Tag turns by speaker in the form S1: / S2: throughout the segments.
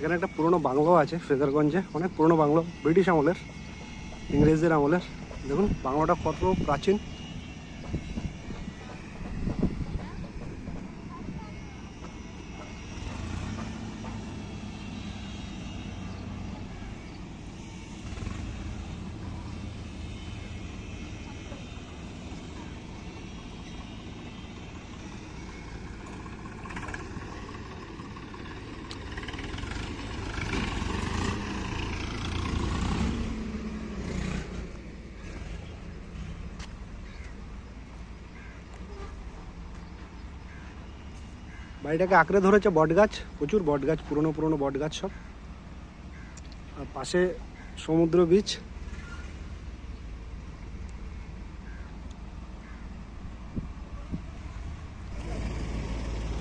S1: এখানে একটা পুরনো বাংলো আছে, ফ্রেজারগঞ্জে। অনেক পুরনো বাংলো, ব্রিটিশ আমলের, ইংরেজদের আমলের। দেখুন, বাংলোটা কত প্রাচীন। বাড়িটাকে আঁকড়ে ধরেছে বটগাছ, প্রচুর বটগাছ, পুরনো পুরনো বটগাছ সব। আর পাশে সমুদ্র বিচ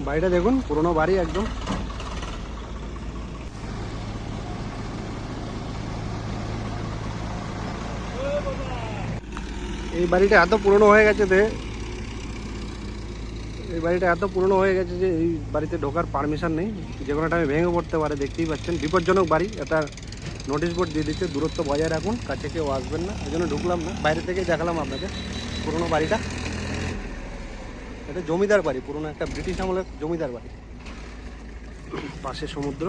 S1: বাড়িটা দেখুন, পুরনো বাড়ি একদম। এই বাড়িটা এত পুরনো হয়ে গেছে যে এই বাড়িটা এত পুরনো হয়ে গেছে যে এই বাড়িতে ঢোকার পারমিশন নেই। যে কোনো টাইমে ভেঙে পড়তে পারে, দেখতেই পাচ্ছেন। বিপজ্জনক বাড়ি, এটা নোটিশ বোর্ড দিয়ে দিচ্ছে, দূরত্ব বজায় রাখুন, কাছে কেউ আসবেন না। এই জন্য ঢুকলাম না, বাইরে থেকে দেখালাম আপনাকে পুরনো বাড়িটা। এটা জমিদার বাড়ি, পুরনো একটা ব্রিটিশ আমলের জমিদার বাড়ি। পাশে সমুদ্র।